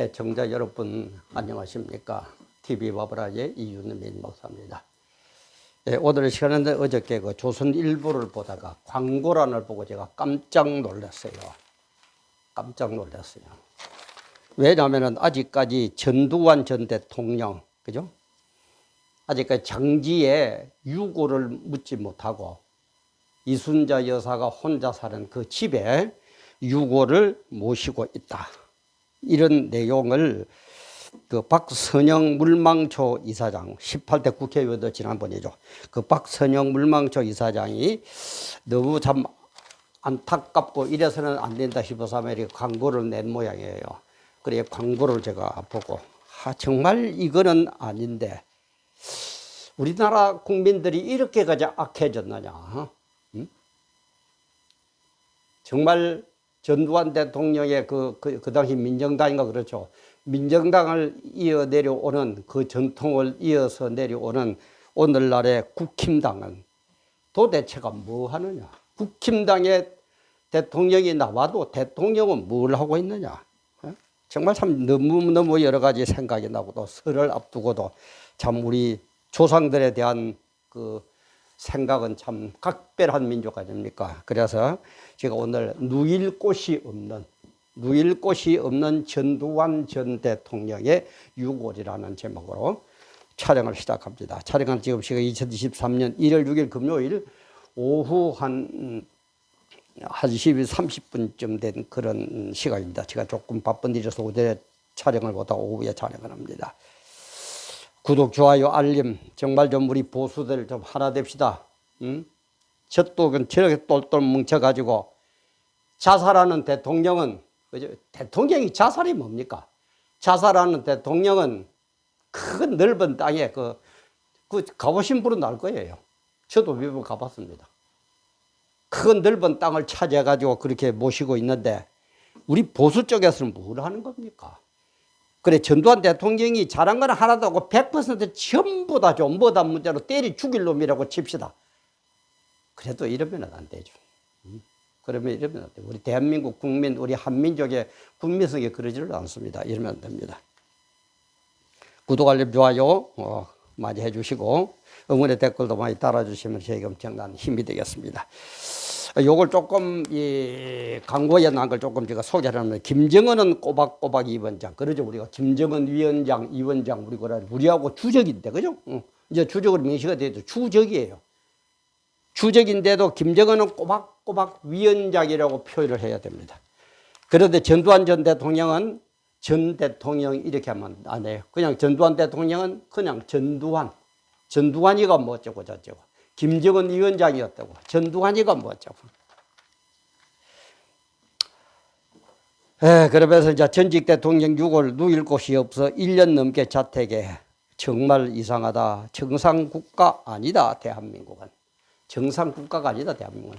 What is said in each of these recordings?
애청자 여러분 안녕하십니까? TV 바브라의 이윤민 목사입니다. 예, 오늘 시간인데 어저께 그 조선 일보를 보다가 광고란을 보고 제가 깜짝 놀랐어요. 깜짝 놀랐어요. 왜냐하면 아직까지 전두환 전 대통령, 그죠? 아직까지 장지에 유고를 묻지 못하고 이순자 여사가 혼자 사는 그 집에 유고를 모시고 있다. 이런 내용을 그 박선영 물망초 이사장, 18대 국회의원도 지난번이죠. 그 박선영 물망초 이사장이 너무 참 안타깝고 이래서는 안 된다 싶어서 아메리카 광고를 낸 모양이에요. 그래 광고를 제가 보고 아, 정말 이거는 아닌데 우리나라 국민들이 이렇게까지 악해졌느냐? 응? 정말 전두환 대통령의 그, 그, 그 당시 민정당인가 그렇죠. 민정당을 이어 내려오는 그 전통을 이어서 내려오는 오늘날의 국힘당은 도대체가 뭐 하느냐. 국힘당의 대통령이 나와도 대통령은 뭘 하고 있느냐. 어? 정말 참 너무너무 여러 가지 생각이 나고 또 설을 앞두고도 참 우리 조상들에 대한 그 생각은 참 각별한 민족 아닙니까? 그래서 제가 오늘 누일 곳이 없는 누일 곳이 없는 전두환 전 대통령의 유골이라는 제목으로 촬영을 시작합니다. 촬영은 지금 시각 2023년 1월 6일 금요일 오후 한 1시 30분쯤 된 그런 시각입니다. 제가 조금 바쁜 일이라서 오전에 촬영을 못하고 오후에 촬영을 합니다. 구독, 좋아요, 알림 정말 좀 우리 보수들 좀 하나 됩시다. 응? 저도 저렇게 똘똘 뭉쳐가지고 자살하는 대통령은? 대통령이 자살이 뭡니까? 자살하는 대통령은 큰 넓은 땅에 그, 그 가보신 분은 알 거예요. 저도 몇 번 가봤습니다. 큰 넓은 땅을 차지해가지고 그렇게 모시고 있는데 우리 보수 쪽에서는 뭘 하는 겁니까? 그래 전두환 대통령이 잘한 건 하나도 없고 100% 전부 다 전부 다 문제로 때리 죽일 놈이라고 칩시다. 그래도 이러면 안 되죠. 음? 그러면 이러면 안 돼요. 우리 대한민국 국민, 우리 한민족의 국민성이 그러지를 않습니다. 이러면 안 됩니다. 구독, 알림, 좋아요 어, 많이 해주시고 응원의 댓글도 많이 달아주시면 저희가 엄청난 힘이 되겠습니다. 요걸 조금 이 광고에 나온 걸 조금 제가 소개를 하면 김정은은 꼬박꼬박 위원장 그러죠 우리가 김정은 위원장 위원장 우리 거라 우리하고 주적인데 그죠? 응. 이제 주적으로 명시가 되죠 주적이에요. 주적인데도 김정은은 꼬박꼬박 위원장이라고 표현을 해야 됩니다. 그런데 전두환 전 대통령은 전 대통령 이렇게 하면 안 해요. 그냥 전두환 대통령은 그냥 전두환. 전두환이가 뭐 어쩌고 저쩌고. 김정은 위원장이었다고. 전두환이가 뭐 어쩌고. 에, 그러면서 이제 전직 대통령 6월 누일 곳이 없어 1년 넘게 자택에 정말 이상하다. 정상 국가 아니다. 대한민국은. 정상 국가가 아니다. 대한민국은.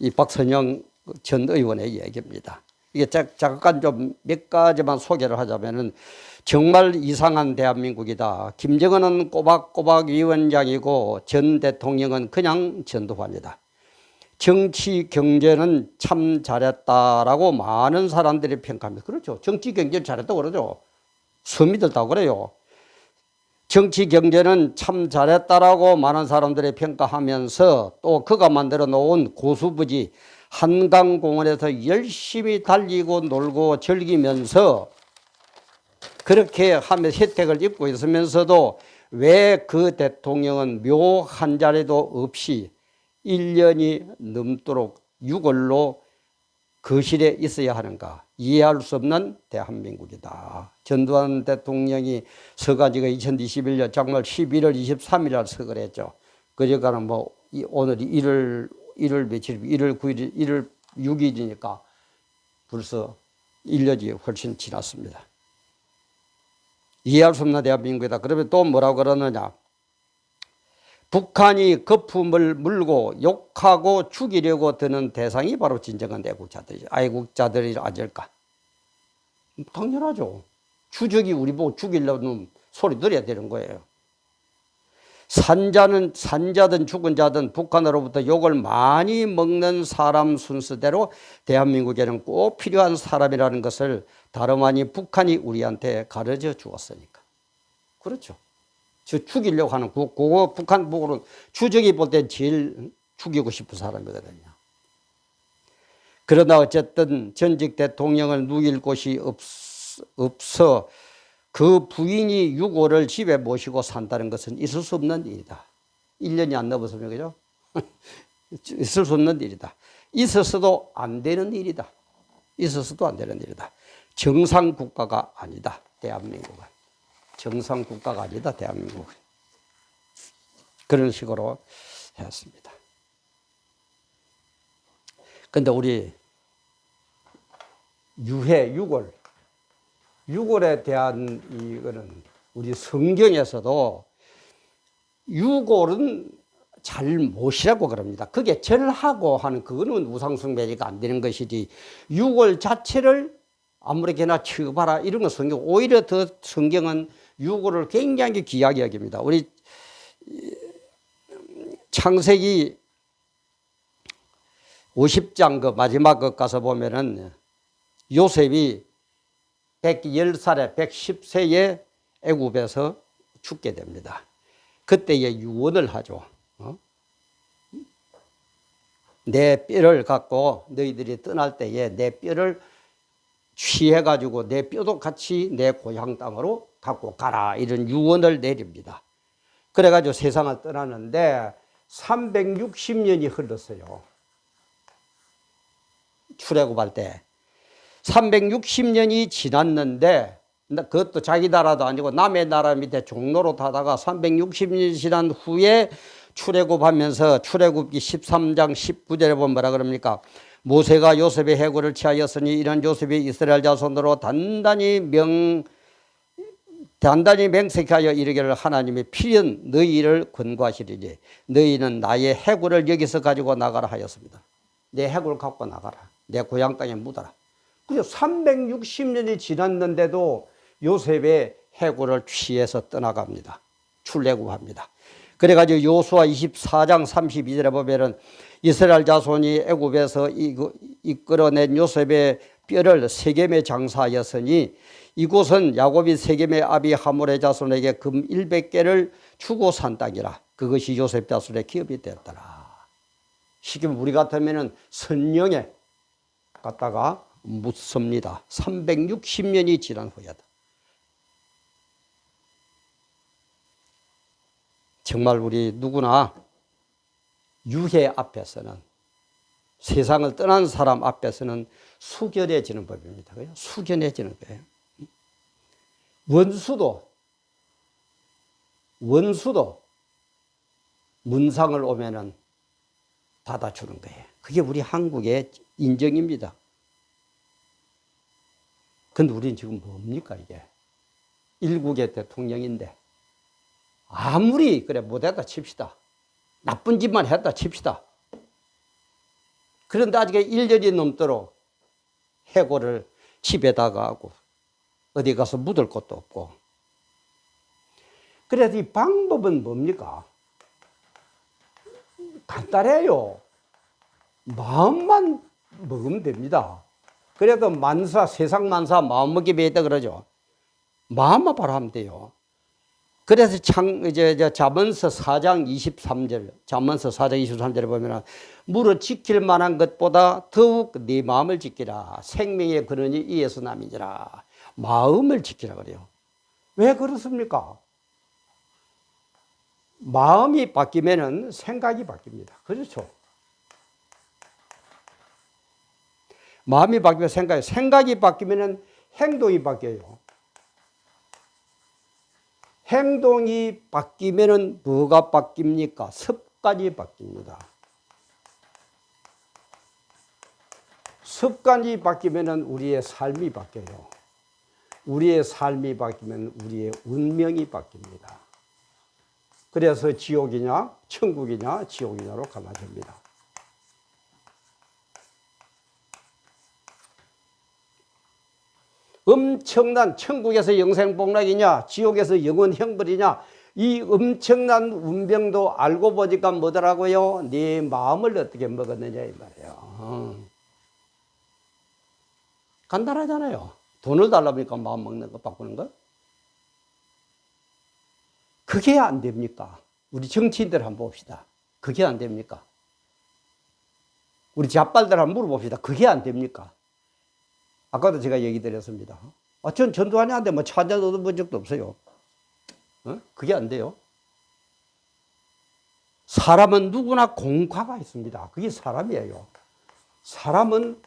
이 박선영 전 의원의 얘기입니다. 이게 잠깐 좀 몇 가지만 소개를 하자면은 정말 이상한 대한민국이다. 김정은은 꼬박꼬박 위원장이고 전 대통령은 그냥 전두환이다. 정치 경제는 참 잘했다라고 많은 사람들이 평가합니다. 그렇죠. 정치 경제는 잘했다고 그러죠. 서민들 다 그래요. 정치 경제는 참 잘했다라고 많은 사람들이 평가하면서 또 그가 만들어 놓은 고수부지 한강공원에서 열심히 달리고 놀고 즐기면서 그렇게 하며 혜택을 입고 있으면서도 왜 그 대통령은 묘 한 자리도 없이 1년이 넘도록 6월로 거실에 있어야 하는가 이해할 수 없는 대한민국이다. 전두환 대통령이 서가지가 2021년 정말 11월 23일 날 서걸 했죠. 그러니까는 뭐 오늘이 1월 1월 며칠 1월 9일 1월 6일이니까 벌써 1년이 훨씬 지났습니다. 이해할 수 없는 대한민국이다. 그러면 또 뭐라고 그러느냐. 북한이 거품을 물고 욕하고 죽이려고 드는 대상이 바로 진정한 애국자들이죠. 애국자들이 아닐까. 당연하죠. 주적이 우리 보고 죽이려는 소리 들어야 되는 거예요. 산자는 산자든 죽은 자든 북한으로부터 욕을 많이 먹는 사람 순서대로 대한민국에는 꼭 필요한 사람이라는 것을 다름 아니 북한이 우리한테 가르쳐 주었으니까. 그렇죠. 저 죽이려고 하는 그, 그거 북한 보고는 주적이 볼때 제일 죽이고 싶은 사람이거든요. 그러나 어쨌든 전직 대통령을 누일 곳이 없, 없어 그 부인이 유고를 집에 모시고 산다는 것은 있을 수 없는 일이다. 1년이 안 넘었으면 그죠? 있을 수 없는 일이다. 있었어도 안 되는 일이다. 있었어도 안 되는 일이다. 정상 국가가 아니다. 대한민국은. 정상 국가가 아니다. 대한민국은. 그런 식으로 했습니다. 근데 우리 유해, 유골, 유골에 대한 이거는 우리 성경에서도 유골은 잘 못이라고 그럽니다. 그게 절하고 하는 그거는 우상숭배가 안 되는 것이지 유골 자체를 아무렇게나 취급하라 이런 건 성경 오히려 더 성경은 유골을 굉장히 귀하게 여깁니다. 우리 창세기 50장 그 마지막 것 가서 보면은 요셉이 110살에 110세에 애굽에서 죽게 됩니다. 그때에 유언을 하죠. 어? 내 뼈를 갖고 너희들이 떠날 때에 내 뼈를 취해 가지고 내 뼈도 같이 내 고향 땅으로 갖고 가라 이런 유언을 내립니다. 그래 가지고 세상을 떠나는데 360년이 흘렀어요. 출애굽할 때 360년이 지났는데 그것도 자기 나라도 아니고 남의 나라 밑에 종로로 타다가 360년 지난 후에 출애굽하면서 출애굽기 13장 19절에 보면 뭐라 그럽니까? 모세가 요셉의 해고를 취하였으니 이런 요셉이 이스라엘 자손으로 단단히 명 단단히 맹세하여 이르기를 하나님의 필연 너희를 권고하시리니 너희는 나의 해고를 여기서 가지고 나가라 하였습니다. 내 해고를 갖고 나가라. 내 고향 땅에 묻어라. 그죠? 360년이 지났는데도 요셉의 해고를 취해서 떠나갑니다. 출애굽합니다. 그래가지고 요수아 24장 32절에 보면은 이스라엘 자손이 애굽에서 이끌어낸 요셉의 뼈를 세겜에 장사하였으니 이곳은 야곱이 세겜의 아비 하몰의 자손에게 금 100개를 주고 산 땅이라 그것이 요셉 자손의 기업이 되었더라. 시금 우리 같으면은 선령에 갖다가 묻습니다. 360년이 지난 후에다. 정말 우리 누구나 유해 앞에서는 세상을 떠난 사람 앞에서는 숙연해지는 법입니다. 숙연해지는 거예요. 원수도 원수도 문상을 오면은 받아주는 거예요. 그게 우리 한국의 인정입니다. 근데 우리는 지금 뭡니까, 이게? 일국의 대통령인데, 아무리, 그래, 못했다 칩시다. 나쁜 짓만 했다 칩시다. 그런데 아직 1년이 넘도록 해고를 집에다가 하고, 어디 가서 묻을 것도 없고. 그래서 이 방법은 뭡니까? 간단해요. 마음만 먹으면 됩니다. 그래도 만사, 세상 만사 마음먹기 배다 그러죠. 마음만 바로 하면 돼요. 그래서 창, 이제, 이제 자문서 4장 23절, 자문서 4장 23절에 보면은, 물어 지킬 만한 것보다 더욱 네 마음을 지키라. 생명의 근원이 이에서 남이니라. 마음을 지키라 그래요. 왜 그렇습니까? 마음이 바뀌면은 생각이 바뀝니다. 그렇죠? 마음이 바뀌면 생각이, 생각이 바뀌면 행동이 바뀌어요. 행동이 바뀌면 뭐가 바뀝니까? 습관이 바뀝니다. 습관이 바뀌면 우리의 삶이 바뀌어요. 우리의 삶이 바뀌면 우리의 운명이 바뀝니다. 그래서 지옥이냐, 천국이냐, 지옥이냐로 갈라집니다. 엄청난 천국에서 영생복락이냐 지옥에서 영원 형벌이냐 이 엄청난 운병도 알고 보니까 뭐더라고요? 네 마음을 어떻게 먹었느냐 이 말이에요. 어. 간단하잖아요. 돈을 달라니까 마음 먹는 거 바꾸는 거. 그게 안 됩니까? 우리 정치인들 한번 봅시다. 그게 안 됩니까? 우리 자빨들 한번 물어봅시다. 그게 안 됩니까? 아까도 제가 얘기 드렸습니다. 아, 전 전두환이한테 뭐 차자 얻어본 적도 없어요. 어? 그게 안 돼요. 사람은 누구나 공과가 있습니다. 그게 사람이에요. 사람은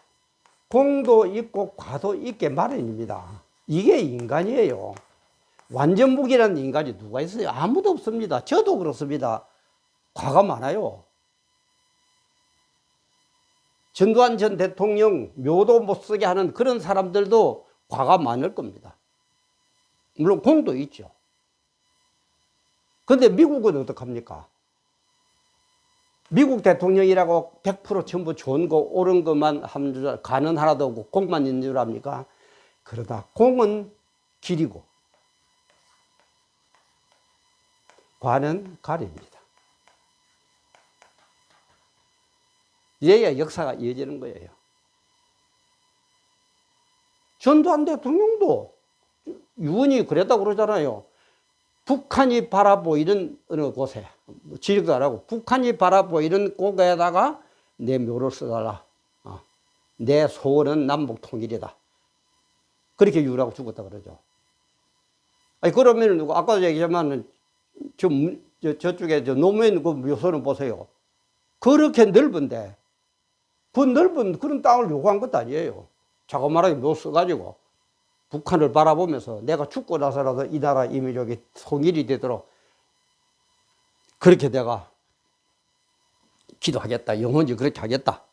공도 있고 과도 있게 마련입니다. 이게 인간이에요. 완전 무기라는 인간이 누가 있어요? 아무도 없습니다. 저도 그렇습니다. 과가 많아요. 전두환 전 대통령 묘도 못 쓰게 하는 그런 사람들도 과가 많을 겁니다. 물론 공도 있죠. 근데 미국은 어떡합니까? 미국 대통령이라고 100% 전부 좋은 거, 옳은 것만 하는 줄, 가는 하나도 없고 공만 있는 줄 압니까? 그러다 공은 길이고, 과는 가립니다. 이래야 역사가 이어지는 거예요. 전두환 대통령도 유언이 그랬다고 그러잖아요. 북한이 바라보이는 어느 곳에, 지리도 안 하고, 북한이 바라보이는 곳에다가 내 묘를 써달라. 어. 내 소원은 남북 통일이다. 그렇게 유라고 죽었다 그러죠. 아니, 그러면 누구, 아까도 얘기했지만, 저, 저, 저쪽에 저 노무현 그 묘소는 보세요. 그렇게 넓은데, 그 넓은 그런 땅을 요구한 것도 아니에요. 자그마하게 묘 써가지고, 북한을 바라보면서 내가 죽고 나서라도 이 나라 이민족이 통일이 되도록 그렇게 내가 기도하겠다. 영원히 그렇게 하겠다.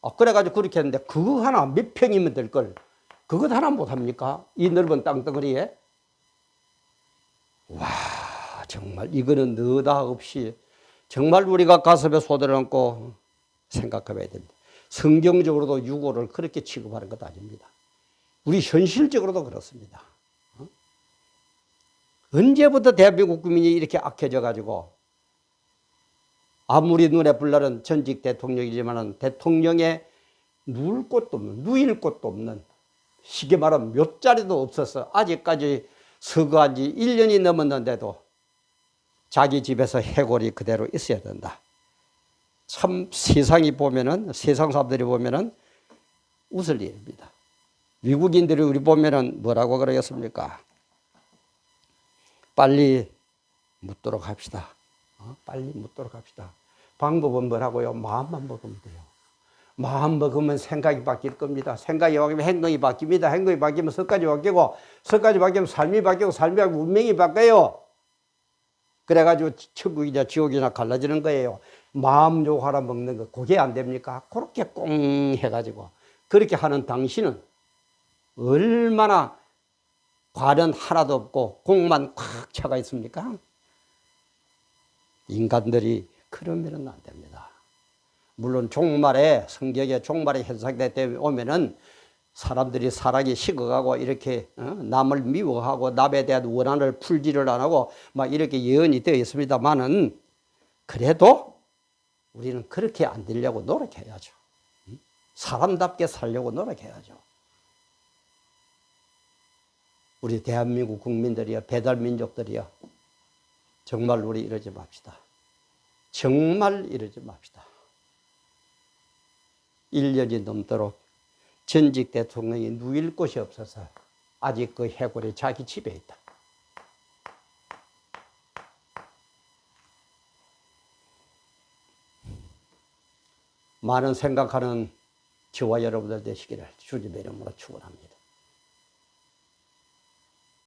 아, 그래가지고 그렇게 했는데 그거 하나 몇 평이면 될 걸. 그것 하나 못합니까? 이 넓은 땅덩어리에. 와, 정말 이거는 느닷없이 정말 우리가 가슴에 손을 얹고 생각해봐야 됩니다. 성경적으로도 유고를 그렇게 취급하는 것 아닙니다. 우리 현실적으로도 그렇습니다. 어? 언제부터 대한민국 국민이 이렇게 악해져 가지고 아무리 눈에 불나는 전직 대통령이지만 대통령의 누울 곳도 없는, 누일 곳도 없는 쉽게 말하면 몇 자리도 없어서 아직까지 서거한 지 1년이 넘었는데도 자기 집에서 해골이 그대로 있어야 된다. 참 세상이 보면은 세상 사람들이 보면은 웃을 일입니다. 미국인들이 우리 보면은 뭐라고 그러겠습니까? 빨리 묻도록 합시다. 어? 빨리 묻도록 합시다. 방법은 뭐라고요? 마음만 먹으면 돼요. 마음 먹으면 생각이 바뀔 겁니다. 생각이 바뀌면 행동이 바뀝니다. 행동이 바뀌면 석까지 바뀌고, 석까지 바뀌면 삶이 바뀌고, 삶이 바뀌고, 운명이 바뀌어요. 그래가지고 천국이나 지옥이나 갈라지는 거예요. 마음 요하라 먹는 거, 그게 안 됩니까? 그렇게 꽁 해가지고. 그렇게 하는 당신은 얼마나 과는 하나도 없고 공만 꽉 차가 있습니까? 인간들이 그러면은 안 됩니다. 물론 종말에 성경에 종말의 현상대 때 오면은 사람들이 사랑이 식어가고 이렇게 어? 남을 미워하고 남에 대한 원한을 풀지를 안 하고 막 이렇게 예언이 되어 있습니다만은 그래도 우리는 그렇게 안 되려고 노력해야죠. 사람답게 살려고 노력해야죠. 우리 대한민국 국민들이여 배달 민족들이여 정말 우리 이러지 맙시다. 정말 이러지 맙시다. 1년이 넘도록 전직 대통령이 누일 곳이 없어서 아직 그 해골이 자기 집에 있다. 많은 생각하는 저와 여러분들 되시기를 주님의 이름으로 축원합니다.